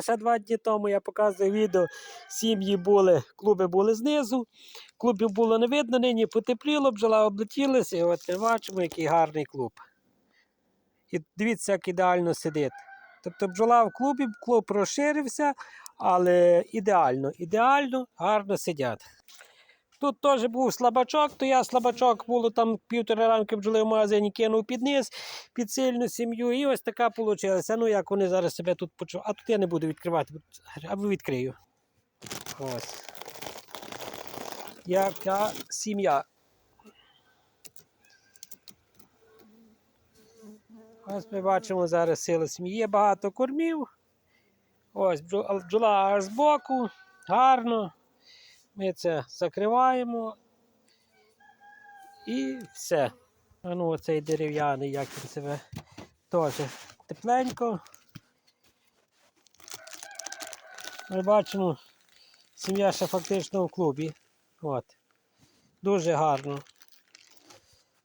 Ще два дні тому я показую відео. Сім'ї були, клуби були знизу, клубів було не видно, нині потепліло, бджола облетілася, і от ми бачимо, який гарний клуб. І дивіться, як ідеально сидить. Тобто бджола в клубі, клуб розширився, але ідеально, ідеально, гарно сидять. Тут теж був слабачок, то я слабачок було там півтора рамки бджоли в магазині кинув під низ, під сильну сім'ю. І ось така вийшла. Ну, як вони зараз себе тут почувають. А тут я не буду відкривати, або відкрию. Ось. Яка сім'я. Ось ми бачимо зараз сили сім'ї. Є багато кормів. Ось бджола аж збоку. Гарно. Ми це закриваємо. І все. Ну оцей дерев'яний, як він себе теж тепленько. Ми бачимо, сім'я ще фактично в клубі. От. Дуже гарно.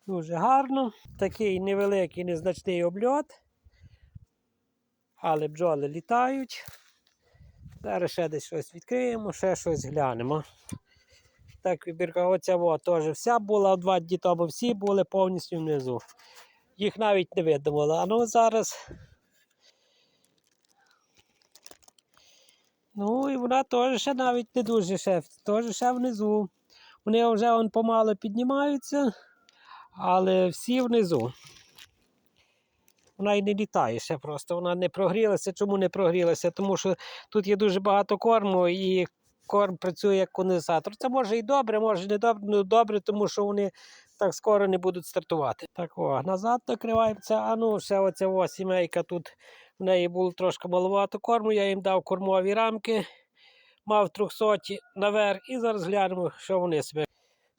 Дуже гарно. Такий невеликий, незначний обльот. Але бджоли літають. Зараз ще десь щось відкриємо, ще щось глянемо. Так, вибірка, оця во, теж вся була два дні тому, всі були повністю внизу. Їх навіть не було. А ну зараз. Ну і вона теж ще навіть не дуже ще, теж ще внизу. Вони вже вон помало піднімаються, але всі внизу. Вона і не літає ще просто. Вона не прогрілася. Чому не прогрілася? Тому що тут є дуже багато корму і корм працює як конденсатор. Це може і добре, може і не добре, ну добре, тому що вони так скоро не будуть стартувати. Так, о, назад накриваємося. А ну, ще оця о, сімейка тут. В неї було трошки маловато корму, я їм дав кормові рамки, мав 300 наверх. І зараз глянемо, що вони себе.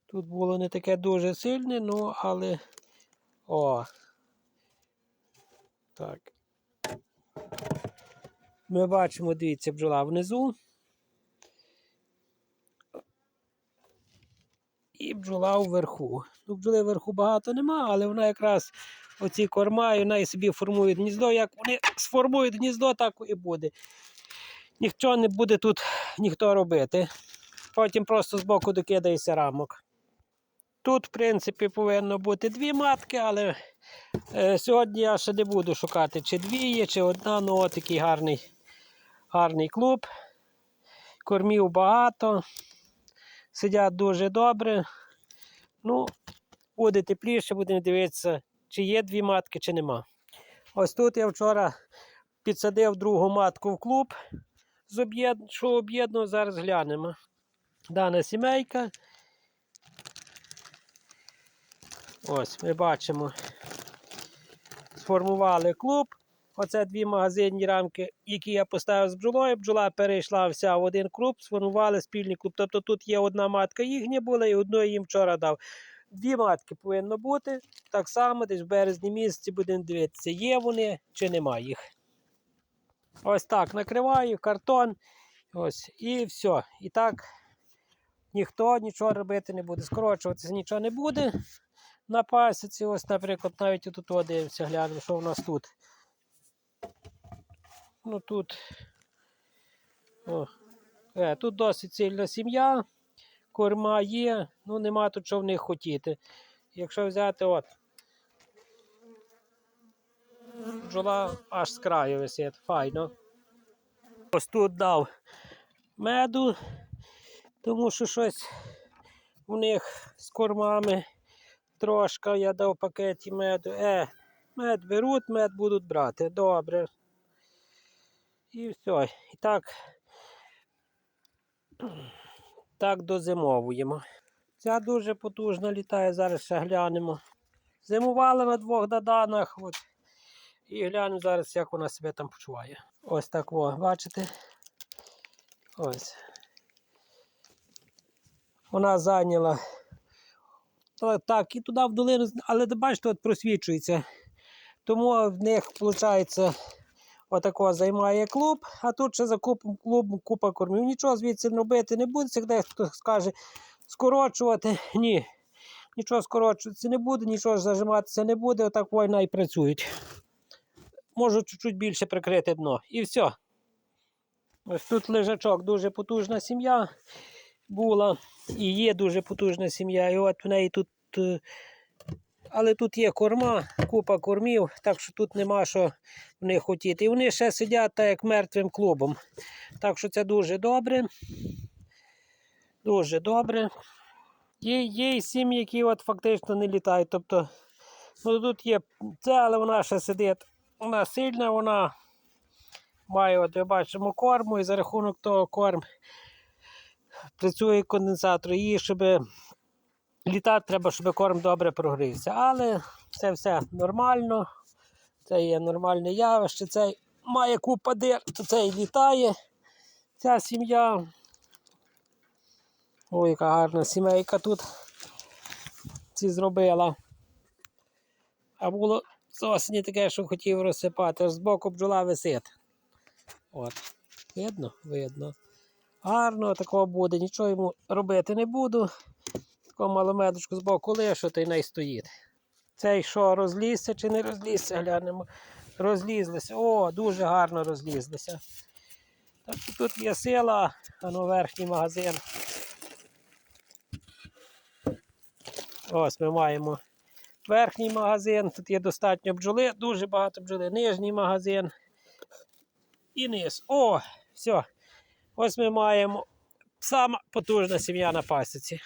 Тут було не таке дуже сильне, ну але. О, так. Ми бачимо, дивіться, бджола внизу. І бджола вверху. Ну, бджоли вверху багато нема, але вона якраз оці корма, і вона і собі формує гніздо. Як вони сформують гніздо, так і буде. Ніхто не буде тут ніхто робити. Потім просто збоку докидається рамок. Тут, в принципі, повинно бути дві матки, але Е, Сьогодні я ще не буду шукати, чи дві є, чи одна. Ну, от такий гарний, гарний клуб. Кормів багато. Сидять дуже добре. Ну, буде тепліше, будемо дивитися, чи є дві матки, чи нема. Ось тут я вчора підсадив другу матку в клуб, з об'єд... що об'єднував, зараз глянемо. Дана сімейка. Ось ми бачимо сформували клуб. Оце дві магазинні рамки, які я поставив з бджолою. Бджола перейшла вся в один клуб, сформували спільний клуб. Тобто тут є одна матка їхня була і одну я їм вчора дав. Дві матки повинно бути. Так само десь в березні місяці будемо дивитися, є вони чи нема їх. Ось так накриваю картон. Ось, І все. І так ніхто нічого робити не буде. Скорочуватися нічого не буде на пасіці, ось, наприклад, навіть тут дивимося, глянемо, що в нас тут. Ну тут. О, е, тут досить сильна сім'я, корма є, ну нема тут що в них хотіти. Якщо взяти от. Бджола аж з краю висить, файно. Ось тут дав меду, тому що щось у них з кормами трошки я дав пакеті меду. Е, мед беруть, мед будуть брати. Добре. І все. І так, так дозимовуємо. Ця дуже потужно літає, зараз ще глянемо. Зимували на двох доданах. От. І глянемо зараз, як вона себе там почуває. Ось так, о, бачите? Ось. Вона зайняла так, і туди в долину, але бачите, от просвічується. Тому в них, виходить, отако займає клуб, а тут ще за купом клубу купа кормів. Нічого звідси робити не буде. Де хто скаже скорочувати. Ні. Нічого скорочуватися не буде, нічого зажиматися не буде, отак війна і працюють. Можу чуть-чуть більше прикрити дно. І все. Ось тут лежачок, дуже потужна сім'я була. І є дуже потужна сім'я. І от в неї тут. е, Але тут є корма, купа кормів, так що тут нема що в них хотіти. І вони ще сидять так, як мертвим клубом. Так що це дуже добре. Дуже добре. Є, є сім'ї, які от фактично не літають. Тобто, ну тут є це, але вона ще сидить. Вона сильна, вона має, от ми бачимо, корму, і за рахунок того корм працює конденсатор. Її, щоб літати, треба, щоб корм добре прогрівся. Але це все нормально. Це є нормальне явище. Цей має купа дир, то цей літає. Ця сім'я. Ой, яка гарна сімейка тут ці зробила. А було з таке, що хотів розсипати, аж збоку бджола висить. От. Видно? Видно. Гарно такого буде, нічого йому робити не буду. Таку маломедочку з боку лишу, та й най стоїть. Цей що, розлізся чи не розлізся, глянемо. Розлізлися. О, дуже гарно розлізлися. Так тут є сила, а ну верхній магазин. Ось ми маємо верхній магазин. Тут є достатньо бджоли, дуже багато бджоли. Нижній магазин. І низ. О, все. Ось ми маємо сама потужна сім'я на пасіці.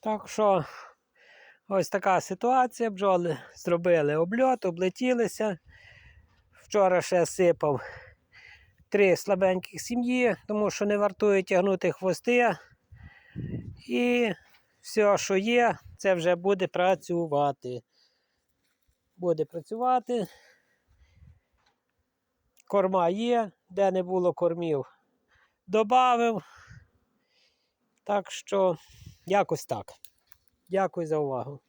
Так що ось така ситуація. Бджоли зробили обльот, облетілися. Вчора ще сипав три слабеньких сім'ї, тому що не вартує тягнути хвости. І все, що є, це вже буде працювати. Буде працювати. Корма є, де не було кормів, добавив. Так що якось так. Дякую за увагу.